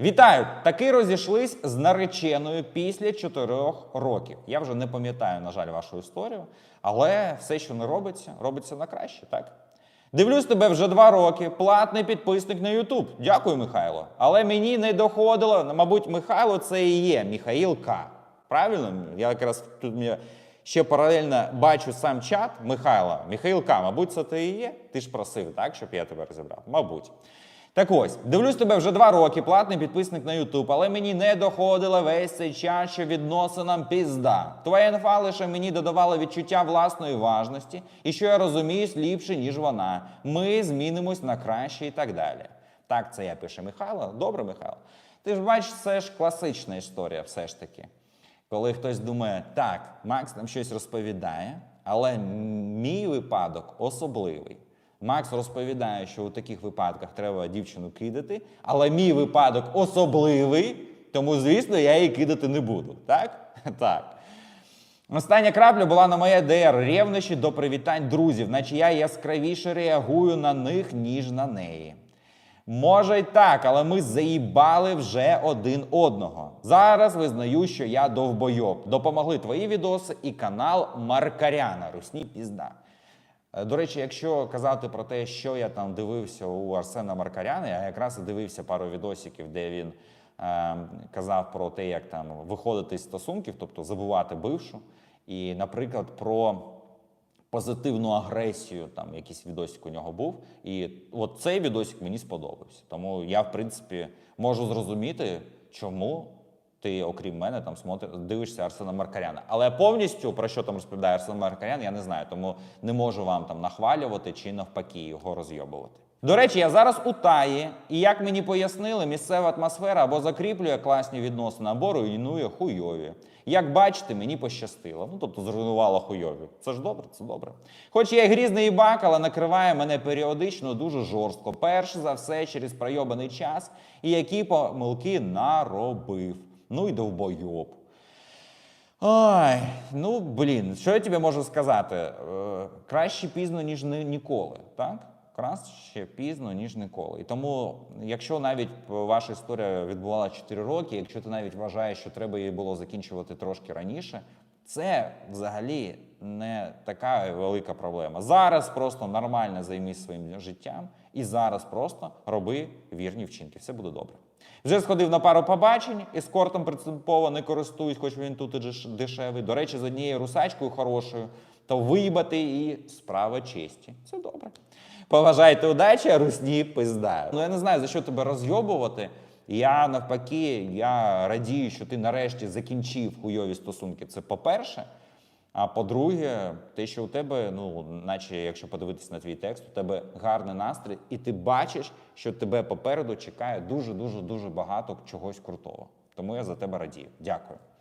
Вітаю! Таки розійшлись з нареченою після чотирьох років. Я вже не пам'ятаю, на жаль, вашу історію, але все, що не робиться, робиться на краще, так? Дивлюсь тебе вже два роки, платний підписник на Ютуб. Дякую, Михайло. Але мені не доходило. Мабуть, Михайло це і є Михаїл К. Правильно? Я якраз тут ще паралельно бачу сам чат Михайла. Михаїл К. Мабуть, це ти і є? Ти ж просив, так, щоб я тебе розібрав? Мабуть. Так ось, дивлюсь тебе вже два роки, платний підписник на Ютуб, але мені не доходило весь цей час, що відносинам пізда. Твоя інфа лише мені додавала відчуття власної важності і що я розуміюсь ліпше, ніж вона. Ми змінимось на краще і так далі. Так, це я пише Михайло. Добре, Михайло. Ти ж бачиш, це ж класична історія, все ж таки. Коли хтось думає, так, Макс нам щось розповідає, але мій випадок особливий. Макс розповідає, що у таких випадках треба дівчину кидати, але мій випадок особливий, тому, звісно, я її кидати не буду. Так? Так. Остання крапля була на моє ДР ревнощі до привітань друзів, наче я яскравіше реагую на них, ніж на неї. Може й так, але ми заїбали вже один одного. Зараз визнаю, що я довбойоб. Допомогли твої відоси і канал Маркаряна. Русні пізда. Е, До речі, якщо казати про те, що я там дивився у Арсена Маркаряна, я якраз і дивився пару відосиків, де він е, казав про те, як там виходити з стосунків, тобто забувати бившу. І, наприклад, про позитивну агресію, там якийсь відосик у нього був. І от цей відосик мені сподобався. Тому я, в принципі, можу зрозуміти, чому ти, окрім мене, там смотри, дивишся Арсена Маркаряна. Але повністю про що там розповідає Арсен Маркарян, я не знаю, тому не можу вам там нахвалювати чи навпаки його розйобувати. До речі, я зараз у Таї, і як мені пояснили, місцева атмосфера або закріплює класні відносини, або руйнує хуйові. Як бачите, мені пощастило. Ну тобто зруйнувало хуйові. Це ж добре, це добре. Хоч я грізний їбак, але накриває мене періодично дуже жорстко. Перш за все, через пройобаний час і які помилки наробив. Ну і довбойоб. Ай, ну блін, що я тобі можу сказати? Е, краще пізно, ніж ні- ніколи, так? Краще пізно, ніж ніколи. І тому, якщо навіть ваша історія відбувала 4 роки, якщо ти навіть вважаєш, що треба її було закінчувати трошки раніше, це взагалі не така велика проблема. Зараз просто нормально займись своїм життям і зараз просто роби вірні вчинки. Все буде добре. Вже сходив на пару побачень, ескортом принципово не користуюсь, хоч він тут і дешевий. До речі, з однією русачкою хорошою, то виїбати і справа честі. Це добре. Поважайте удачі, а русні пизда. Ну я не знаю, за що тебе розйобувати. Я навпаки, я радію, що ти нарешті закінчив хуйові стосунки. Це по-перше. А по-друге, те, що у тебе, ну, наче якщо подивитися на твій текст, у тебе гарний настрій, і ти бачиш, що тебе попереду чекає дуже, дуже, дуже багато чогось крутого. Тому я за тебе радію. Дякую.